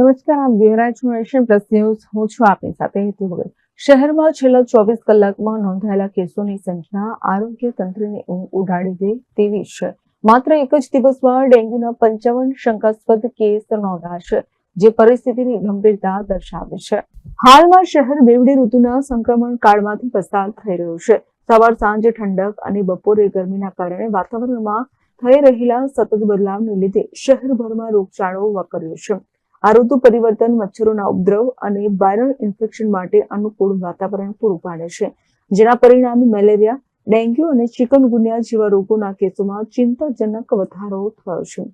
નમસ્કાર જોઈ છો નેશન પ્લસ ન્યૂઝ. હું છું આપની સાથે હેતુ વગર શહેરમાં છેલ્લા ચોવીસ કલાકમાં નોંધાયેલા કેસોની સંખ્યા આરોગ્ય તંત્રની ઊંઘ ઉડાડી દે તેવી છે. માત્ર એક જ દિવસમાં ડેન્ગ્યુના પંચાવન શંકાસ્પદ કેસ નોંધાશે જે પરિસ્થિતિની ગંભીરતા દર્શાવે છે. હાલમાં શહેર બેવડી ઋતુના સંક્રમણ કાળમાંથી પસાર થઈ રહ્યો છે. સવાર સાંજે ઠંડક અને બપોરે ગરમીના કારણે વાતાવરણમાં થઈ રહેલા સતત બદલાવને લીધે શહેરભરમાં રોગચાળો વકર્યો છે. આ ઋતુ પરિવર્તન મચ્છરોના ઉપદ્રવ અને વાયરલ ઇન્ફેક્શન માટે અનુકૂળ વાતાવરણ પૂરું પાડે છે, જેના પરિણામે મેલેરિયા, ડેન્ગ્યુ અને ચિકનગુનિયા જેવા રોગોના કેસોમાં ચિંતાજનક વધારો થયો છે.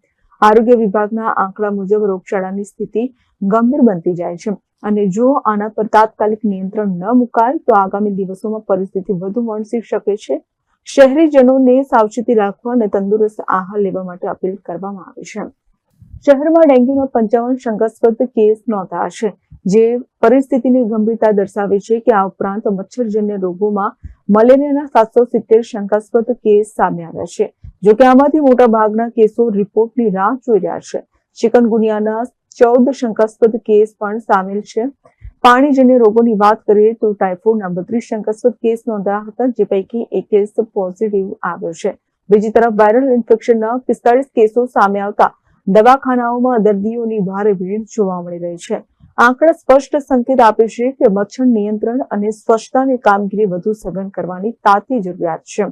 આરોગ્ય વિભાગના આંકડા મુજબ રોગચાળાની સ્થિતિ ગંભીર બનતી જાય છે અને જો આના પર તાત્કાલિક નિયંત્રણ ન મુકાય, તો આગામી દિવસોમાં પરિસ્થિતિ વધુ વણસી શકે છે. શહેરીજનોને સાવચેતી રાખવા અને તંદુરસ્ત આહાર લેવા માટે અપીલ કરવામાં આવી છે. શહેરમાં ડેન્ગ્યુના પંચાવન શંકાસ્પદ કેસ નોંધાયા છે, જે પરિસ્થિતિની ગંભીરતા દર્શાવે છે કે આ ઉપરાંત મચ્છરજન્ય રોગોમાં મલેરિયાના સાતસો સિત્તેર શંકાસ્પદ કેસ સામે આવ્યા છે, જો કે આમાંથી મોટા ભાગના કેસો રિપોર્ટની રાહ જોઈ રહ્યા છે. ચિકનગુનિયાના ચૌદ શંકાસ્પદ કેસ પણ સામેલ છે. પાણીજન્ય રોગોની વાત કરીએ તો ટાઇફોઇડના બત્રીસ શંકાસ્પદ કેસ નોંધાયા હતા, જે પૈકી એક કેસ પોઝિટિવ આવ્યો છે. બીજી તરફ વાયરલ ઇન્ફેક્શનના પિસ્તાળીસ કેસો સામે આવતા દવાખાનાઓમાં દર્દીઓની ભારે ભીડ જોવા મળી રહી છે. આંકડા સ્પષ્ટ સંકેત આપે છે કે મચ્છર નિયંત્રણ અને સ્વચ્છતાની કામગીરી વધુ સઘન કરવાની તાતી જરૂરિયાત છે.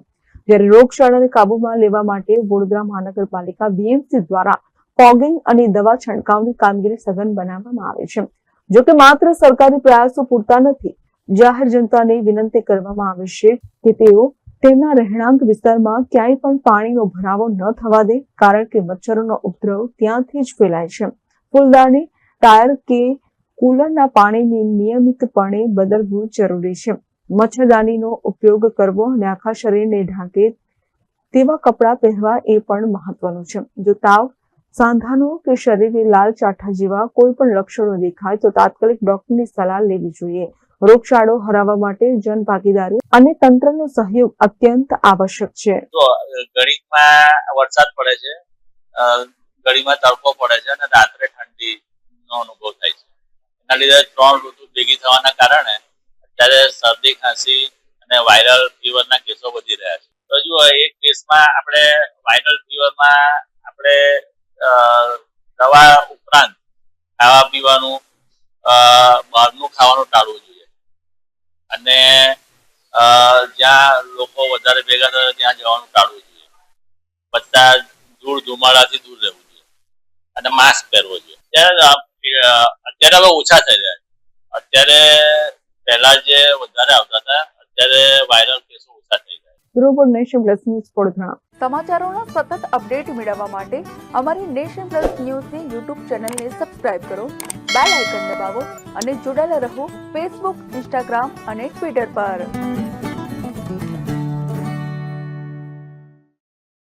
જ્યારે રોગચાળાને કાબૂમાં લેવા માટે વડોદરા મહાનગરપાલિકા બીએમસી દ્વારા ફોગિંગ અને દવા છંટકાવની કામગીરી સઘન બનાવવામાં આવે છે. જો કે માત્ર સરકારી પ્રયાસો પૂરતા નથી, જાહેર જનતાને વિનંતી કરવામાં આવે છે કે તેઓ તેમના રહેણાંક વિસ્તારમાં ક્યાંય પણ પાણીનો ભરાવો ન થવા દે, કારણ કે મચ્છરોનો ઉપદ્રવ ત્યાંથી જ ફેલાય છે. ફૂલદાની ટાયર કે કુલરના પાણીને નિયમિતપણે બદલવું જરૂરી છે. મચ્છરદાનીનો ઉપયોગ કરવો અને આખા શરીરને ઢાંકે તેવા કપડાં પહેરવા એ પણ મહત્વનું છે. જો તાવ, સાંધાનો કે શરીરે લાલ ચાઠા જેવા કોઈ પણ લક્ષણો દેખાય તો તાત્કાલિક ડોક્ટરની સલાહ લેવી જોઈએ. રોગચાળો હરાવવા માટે જન ભાગીદારી અને તંત્રનો સહયોગ અત્યંત આવશ્યક છે. ગળીમાં વરસાદ પડે છે ગળીમાં તડકો પડે છે અને રાત્રે ઠંડીનો અનુભવ થાય છે. એના લીધે ત્રણ ઋતુ ભેગી થવાના કારણે અત્યારે શરદી, ખાંસી અને વાયરલ ફીવરના કેસો વધી રહ્યા છે. તો જુઓ, એક કેસમાં આપણે વાયરલ ફીવરમાં આપણે દવા ઉપરાંત ખાવા પીવાનું બહારનું ખાવાનું ટાળવું જોઈએ. અને જ્યાં લોકો વધારે ભેગા થાય ત્યાં જવાનું ટાળવું જોઈએ. બધા ધૂળ ધુમાડાથી દૂર રહેવું જોઈએ. અને માસ્ક પહેરવો જોઈએ. અત્યારે હવે ઓછા થઈ રહ્યા અત્યારે પહેલા જે વધારે આવતા હતા, અત્યારે વાયરલ કેસો ઓછા થઈ ગયા બરોબર નેશન પ્લસ ન્યૂઝ વડોદરા સમાચારોના સતત અપડેટ મેળવવા માટે અમારી નેશન પ્લસ ન્યૂઝની યુટ્યુબ ચેનલને સબસ્ક્રાઇબ કરો બેલ આઇકન દબાવો અને જોડાયેલા રહો ફેસબુક ઇન્સ્ટાગ્રામ અને ટ્વિટર પર.